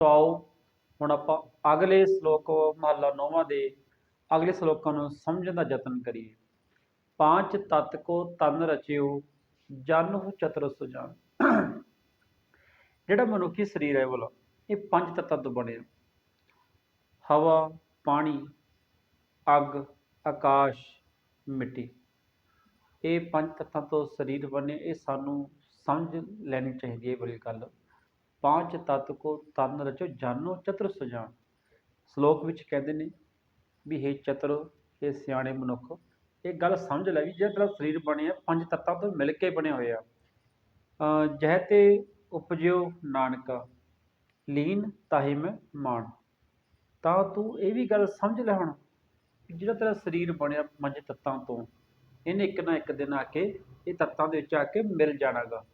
ਸੋ ਆਓ ਹੁਣ ਆਪਾਂ ਅਗਲੇ ਸ਼ਲੋਕ ਮਹਲਾ ਨੌਵਾਂ ਦੇ ਅਗਲੇ ਸ਼ਲੋਕਾਂ ਨੂੰ ਸਮਝਣ ਦਾ ਯਤਨ ਕਰੀਏ। ਪਾਂਚ ਤਤ ਕੋ ਤਨ ਰਚਿਓ, ਜਨੁ ਚਤੁਰ ਜਾਨ ਜਿਹੜਾ ਮਨੁੱਖੀ ਸਰੀਰ ਹੈ ਬੋਲੋ, ਇਹ ਪੰਜ ਤੱਤਾਂ ਤੋਂ ਬਣਿਆ ਹਵਾ, ਪਾਣੀ, ਅੱਗ, ਆਕਾਸ਼, ਮਿੱਟੀ। ਇਹ ਪੰਜ ਤੱਤਾਂ ਤੋਂ ਸਰੀਰ ਬਣੇ, ਇਹ ਸਾਨੂੰ ਸਮਝ ਲੈਣੀ ਚਾਹੀਦੀ ਹੈ ਬੜੀ ਗੱਲ। ਪਾਂਚ ਤਤ ਕੋ ਤਨ ਰਚੋ ਜਾਨੋ ਚਤੁਰ ਸੁਜਾਨ ਸ਼ਲੋਕ ਵਿੱਚ ਕਹਿੰਦੇ ਨੇ ਵੀ ਇਹ ਚਤੁਰ ਇਹ ਸਿਆਣੇ ਮਨੁੱਖ ਇਹ ਗੱਲ ਸਮਝ ਲੈ ਵੀ ਜਿਹੜਾ ਤੇਰਾ ਸਰੀਰ ਬਣਿਆ ਪੰਜ ਤੱਤਾਂ ਤੋਂ ਮਿਲ ਕੇ ਬਣਿਆ ਹੋਇਆ ਅ ਜਹ ਤੇ ਉਪਜਿਓ ਨਾਨਕਾ ਲੀਨ ਤਾਹੇ ਮੈਂ ਮਾਨ ਤਾਂ ਤੂੰ ਇਹ ਵੀ ਗੱਲ ਸਮਝ ਲੈ ਹੁਣ ਜਿਹੜਾ ਤੇਰਾ ਸਰੀਰ ਬਣਿਆ ਪੰਜ ਤੱਤਾਂ ਤੋਂ ਇਹਨੇ ਇੱਕ ਨਾ ਇੱਕ ਦਿਨ ਆ ਕੇ ਇਹ ਤੱਤਾਂ ਦੇ ਵਿੱਚ ਆ ਕੇ ਮਿਲ ਜਾਣਾਗਾ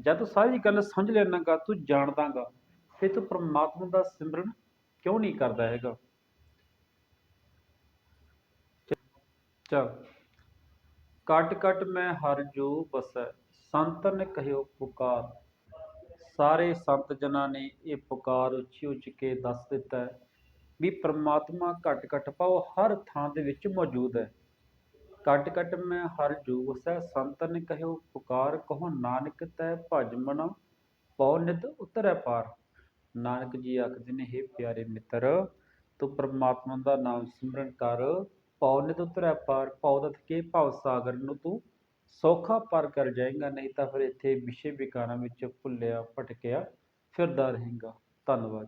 ਜਦ ਤੂੰ ਸਾਰੀ ਗੱਲ ਸਮਝ ਲੈਣਾਗਾ, ਤੂੰ ਜਾਣਦਾਗਾ, ਫਿਰ ਤੂੰ ਪ੍ਰਮਾਤਮਾ ਦਾ ਸਿਮਰਨ ਕਿਉਂ ਨਹੀਂ ਕਰਦਾ ਹੈਗਾ? ਚਲ। ਕਟ ਕਟ ਮੈਂ ਹਰ ਜੋ ਬਸੈ ਸੰਤਨ ਕਹਿਓ ਪੁਕਾਰ। ਸਾਰੇ ਸੰਤ ਜਨਾਂ ਨੇ ਇਹ ਪੁਕਾਰ ਉੱਚੀ ਉੱਚ ਕੇ ਦੱਸ ਦਿੱਤਾ ਹੈ ਵੀ ਪ੍ਰਮਾਤਮਾ ਘਟ ਘਟ ਪਾਓ, ਹਰ ਥਾਂ ਦੇ ਵਿੱਚ ਮੌਜੂਦ ਹੈ। ਕਟ ਕਟ ਮੈਂ ਹਰ ਜੋ ਬਸੈ ਸੰਤਨ ਕਹਿਓ, ਪੁਕਾਰ ਕਹੋ, ਨਾਨਕ ਤੈ ਭਜ ਮਨ, ਪਉ ਨਿਤ ਉਤਰੈ ਪਾਰ। ਨਾਨਕ ਜੀ ਆਖਦੇ ਨੇ हे ਪਿਆਰੇ ਮਿੱਤਰ, ਤੂੰ ਪ੍ਰਮਾਤਮਾ ਦਾ ਨਾਮ ਸਿਮਰਨ ਕਰ, ਪਉ ਨਿਤ ਉਤਰੈ ਪਾਰ, ਪਉ ਦਤ ਕੇ ਭਵ ਸਾਗਰ ਨੂੰ ਤੂੰ ਸੌਖਾ ਪਾਰ ਕਰ ਜਾਏਗਾ, ਨਹੀਂ ਤਾਂ ਫਿਰ ਇੱਥੇ ਵਿਸ਼ੇ ਵਿਕਾਰਾਂ ਵਿੱਚ ਭੁੱਲਿਆ, ਭਟਕਿਆ ਫਿਰਦਾ ਰਹੇਗਾ। ਧੰਨਵਾਦ